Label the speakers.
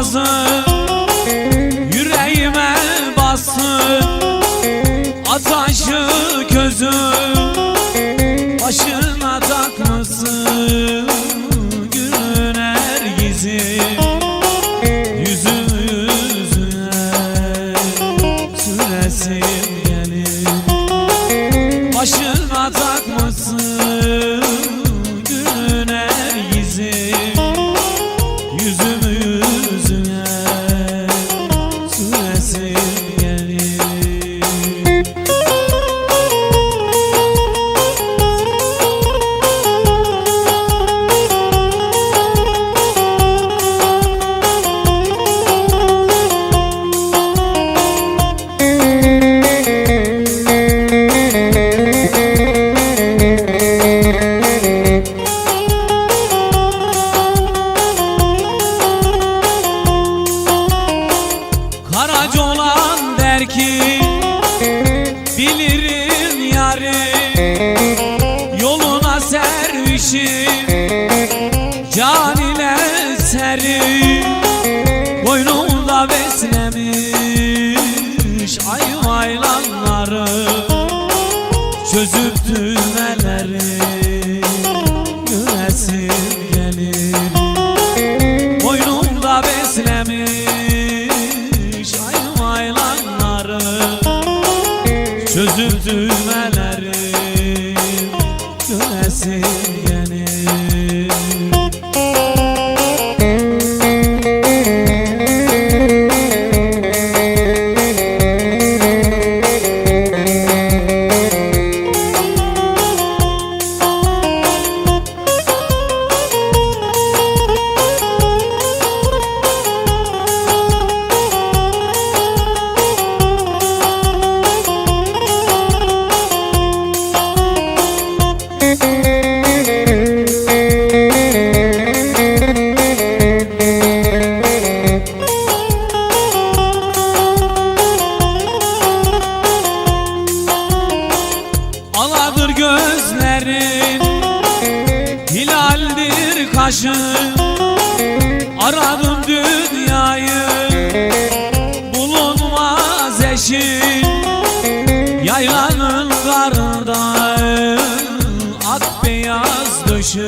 Speaker 1: yazın Yüreğime basın Ataşı gözüm Başına takmasın Günün her gizim geçim Can ile serim Boynumda beslemiş Ayvaylanları Çözüp düğmeleri Gülesim gelir Boynumda beslemiş Ayvaylanları Çözüp düğmeleri. taşı Aradım dünyayı. Bulunmaz eşi Yaylanın karında At beyaz döşü